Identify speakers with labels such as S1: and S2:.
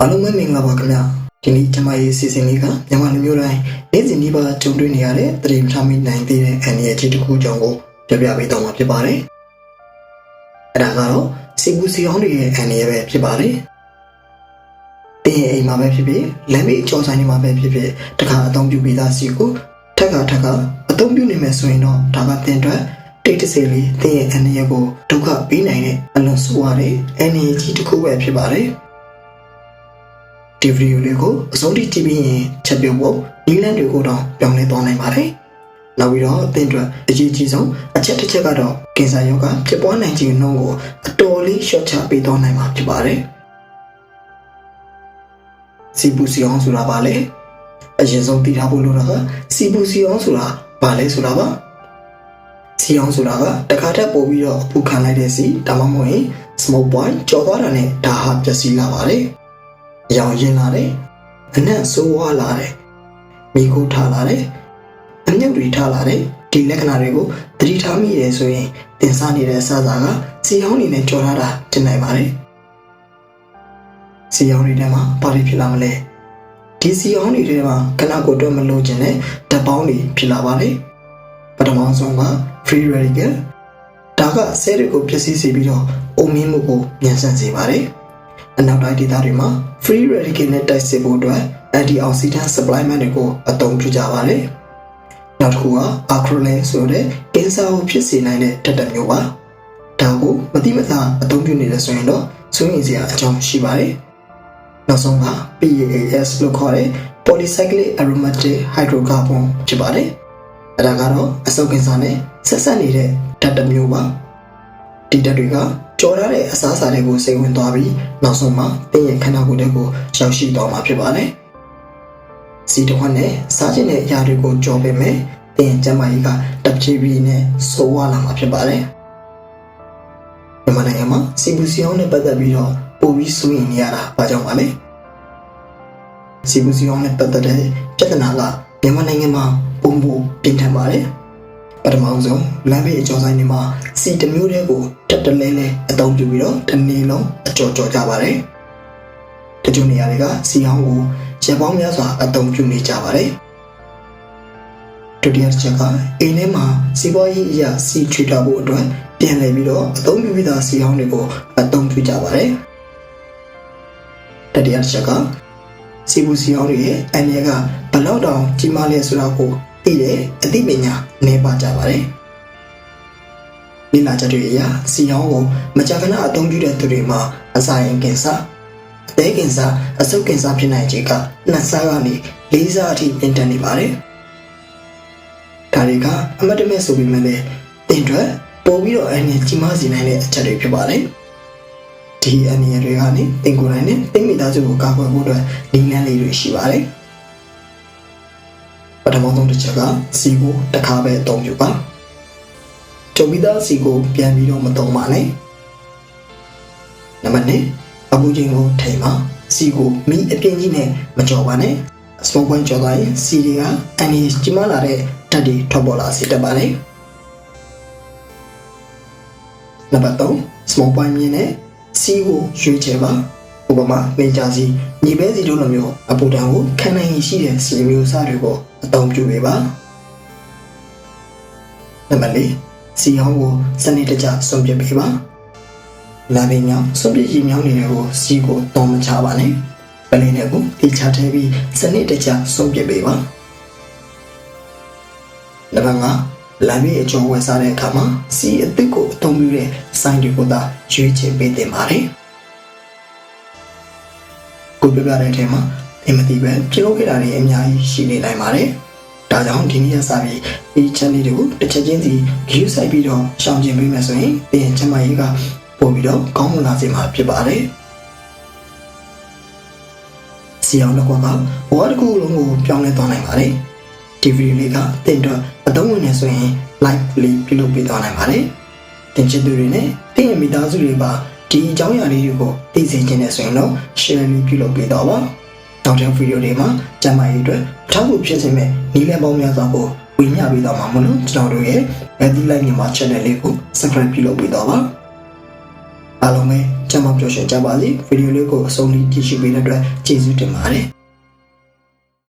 S1: အားလုံးပဲမင်္ဂလာပါခင်ဗျာဒီနေ့ကျွန်မရဲ့စီစဉ်လေးကမြန်မာလူမျိုးတိုင်းနေ့စဉ်ဒီပါကြုံတွေ့နေရတဲ့တရေမထမိနိုင်သေးတဲ့အန်ရကြီးတစ်ခုကြောင့်ကိုပြပြပေးတော့မှာဖြစ်ပါတယ်အဲ့ဒါကတော့စီပူစီအောင်တွေရဲ့အန်ရပဲဖြစ်ပါတယ်တင်းရဲ့အိမ်မှာပဲဖြစ်ဖြစ်လမ်းဘေးအကျော်ဆိုင်တွေမှာပဲဖြစ်ဖြစ်တခါအသုံးပြုပြီးသားစီကိုထက်ကထက်ကအသုံးပြုနေမယ်ဆိုရင်တော့ဒါကတင်အတွက်တိတ်တစေလေးတင်းရဲ့အန်ရကိုဒုက္ခပေးနိုင်တဲ့အလွန်ဆိုးရတဲ့အန်ရကြီးတစ်ခုပဲဖြစ်ပါတယ် ဒီဗီဒီယိုလေးကိုအဆုံးထိကြည့်ပြီးရင်ချက်ပြုတ်ဖို့နီလန်းတွေကိုတော့ပြောင်းလဲသွားနိုင်ပါတယ်။နောက်ပြီးတော့အသင်အတွက်အရေးကြီးဆုံးအချက်တစ်ချက်ကတော့ကင်ဆာရောဂါဖြစ်ပွားနိုင်ခြင်းနှုန်းကိုအတော်လေးရှော့ချပေးသွားနိုင်မှာဖြစ်ပါတယ်။စီပူစီအောင်ဆိုတာပါလေ။အရင်ဆုံးသိထားဖို့လိုတာကစီပူစီအောင်ဆိုတာဘာလဲဆိုတာပါ။စီအောင်ဆိုတာကတခါတည်းပို့ပြီးတော့အပူခံလိုက်တဲ့စီဒါမှမဟုတ်ရင် smoke point ကြော်သွားတာနဲ့ဒါဟာပျက်စီးလာပါ တယ်။ရောင်ရင်လာတယ်အနက်ဆိုးဝါးလာတယ်မိခိုးထားလာတယ်အမြုပ်တွေထားလာတယ်ဒီလက္ခဏာတွေကိုသတိထားမိရဲဆိုရင်တင်စားနေတဲ့အစားအစာကစီရောင်းနေနဲ့ကြော်ထားတာတင်နိုင်ပါတယ်စီရောင်းတွေထဲမှာဘာတွေဖြစ်လာမလဲဒီစီရောင်းတွေထဲမှာခဏကိုတော့မလို့ခြင်းနဲ့ဓာတ်ပေါင်းတွေဖြစ်လာပါတယ်ပထမဆုံးက free radical ဒါကဆဲတွေကိုပျက်စီးစေပြီးတော့အုံမင်းမှုကိုမြန်ဆန်စေပါတယ် အနောက်တိုင်းဒေသတွေမှာ free radical နဲ့တိုက်စစ်ဖို့အတွက် antioxidant supplement တွေကိုအသုံးပြုကြပါတယ်။နောက်တစ်ခုက acrolein ဆိုတဲ့ကင်ဆာကိုဖြစ်စေနိုင်တဲ့ဓာတ်တစ်မျိုးပါ။ဒါကိုမတိမသာအသုံးပြုနေတယ်ဆိုရင်တော့စိုးရိမ်စရာအကြောင်းရှိပါတယ်။နောက်ဆုံးက PAS လို့ခေါ်တဲ့ polycyclic aromatic hydrocarbon ဖြစ်ပါတယ်။အဲဒါကတော့အဆုတ်ကင်ဆာနဲ့ဆက်ဆက်နေတဲ့ဓာတ်တစ်မျိုးပါ။ ဒီတက်တွေကကြော်ရတဲ့အစားအစာတွေကိုစိတ်ဝင်သွားပြီးနောက်ဆုံးမှာတင်းရဲ့ခန္ဓာကိုယ်တွေကိုရောက်ရှိသွားမှာဖြစ်ပါတယ်။စီတစ်ခွက်နဲ့စားခြင်းတဲ့အရာတွေကိုကြော်ပေးမယ်။တင်းကျန်းမာရေးကတပြေးပြေးနဲ့ဆိုးဝါးလာမှာဖြစ်ပါတယ်။မြန်မာနိုင်ငံမှာစီပူစီအောင်နဲ့ပတ်သက်ပြီးတော့ပိုပြီးစိုးရိမ်နေရတာဘာကြောင့်ပါလဲ။စီပူစီအောင်နဲ့ပတ်သက်တဲ့ပြဿနာကမြန်မာနိုင်ငံမှာပုံပုံပြင်းထန်ပါတယ်။ ပထမဆုံးလမ်းဘေးအကျော်ဆိုင်တွေမှာစီတစ်မျိုးတည်းကိုတက်တလဲလဲအသုံးပြုပြီးတော့တစ်နေ့လုံးအကျော်ကျော်ကြပါတယ်။တချို့နေရာတွေကစီအောင်ကိုရက်ပေါင်းများစွာအသုံးပြုနေကြပါတယ်။ဒုတိယတစ်ချက်ကအိမ်ထဲမှာစီးပွားရေးအရာစီချွေတာဖို့အတွက်ပြန်လည်ပြီးတော့အသုံးပြုပြီးသားစီအောင်တွေကိုအသုံးပြုကြပါတယ်။တတိယတစ်ချက်ကစီဘူးစီအောင်တွေရဲ့အန်ရကဘယ်လောက်တောင်ကြီးမားလဲဆိုတာကို သိတဲ့အသိပညာနည်းပါကြပါတယ်။ဒီလာချက်တွေအရစီအောင်ကိုမကြာခဏအသုံးပြုတဲ့သူတွေမှာအစာရင်ကင်ဆာအသေးကင်ဆာအဆုတ်ကင်ဆာဖြစ်နိုင်ခြေကနှစ်ဆကနေလေးဆအထိမြင့်တက်နေပါတယ်။ဒါတွေကအမတ်တမဲ့ဆိုပြီးမှလည်းတင်အတွက်ပို့ပြီးတော့အရင်ကြီးမားစေနိုင်တဲ့အချက်တွေဖြစ်ပါတယ်။ဒီအနေရတွေကနေတင်ကိုယ်တိုင်နဲ့တင်မိသားစုကိုကာကွယ်ဖို့အတွက်ဒီလမ်းလေးတွေရှိပါတယ်။ ပထမဆုံးတစ်ချက်ကစီကိုတစ်ခါပဲအသုံးပြုပါကြုံပြီးသားစီကိုပြန်ပြီးတော့မသုံးပါနဲ့နံပါတ်1အပူချိန်ကိုထိန်ပါစီကိုမီးအပြင်းကြီးနဲ့မကြော်ပါနဲ့စမိုးပွိုင်းကြော်သွားရင်စီတွေကအန်ဒီကြီးမားလာတဲ့ဓာတ်တွေထွက်ပေါ်လာစေတတ်ပါတယ်နံပါတ်3စမိုးပွိုင်းမြင်းနဲ့စီကိုရွေးချယ်ပါ ဥပမာနေကြစီညီပဲစီတို့လိုမျိုးအပူတံကိုခံနိုင်ရည်ရှိတဲ့စီမျိုးစားတွေကိုအသုံးပြုပေးပါနံပါတ်၄စီဟောင်းကိုစနစ်တကျဆွန့်ပစ်ပေးပါလာပင်ညောင်းဆွန့်ပစ်ရီမြောင်းတွေကိုစီကိုတောင်းမချပါနဲ့ပလင်းတွေကိုတိချထဲပြီးစနစ်တကျဆွန့်ပစ်ပေးပါနံပါတ်၅လာပြီးအကျော်ဝယ်စားတဲ့အခါမှာစီအသစ်ကိုအသုံးပြုတဲ့စိုင်းတွေကိုသာရွေးချယ်ပေးတင်ပါတယ် ကိုပြပြတဲ့အထဲမှာအင်မတီပဲပြုလုပ်ခဲ့တာတွေအများကြီးရှိနေနိုင်ပါတယ်။ဒါကြောင့်ဒီနေ့ရစပြီးဒီ channel တွေကိုတစ်ချက်ချင်းစီ view ဆိုင်ပြီးတော့ရှောင်ကျင်ပေးမယ်ဆိုရင်ပြင်ချမ်းမရေးကပို့ပြီးတော့ကောင်းမွန်လာစေမှာဖြစ်ပါတယ်။စီအောင်တော့ကဘဝတစ်ခုလုံးကိုပြောင်းလဲသွားနိုင်ပါတယ်။ဒီဗီဒီယိုလေးကတင်တော့အသုံးဝင်နေဆိုရင် like လေးပြုလုပ်ပေးသွားနိုင်ပါတယ်။တင်ချစ်သူတွေနဲ့တင်ရဲ့မိသားစုတွေပါ ဒီအကြောင်းအရာလေးတွေကိုသိစေချင်တယ်ဆိုရင်တော့ share လေးပြုလုပ်ပေးတော့ပါ။နောက်တဲ့ဗီဒီယိုတွေမှာကျမကြီးအတွက်အထောက်အကူဖြစ်စေမယ့်နည်းလမ်းပေါင်းများစွာကိုဝင်ညပေးတော့မှာမလို့ကျွန်တော်တို့ရဲ့ Ready Life မြန်မာ channel လေးကို subscribe ပြုလုပ်ပေးတော့ပါ။အားလုံးပဲကျမ်းမပျော်ရွှင်ကြပါစေဗီဒီယိုလေးကိုအဆုံးထိကြည့်ရှုပေးတဲ့အတွက်ကျေးဇူးတင်ပါတယ်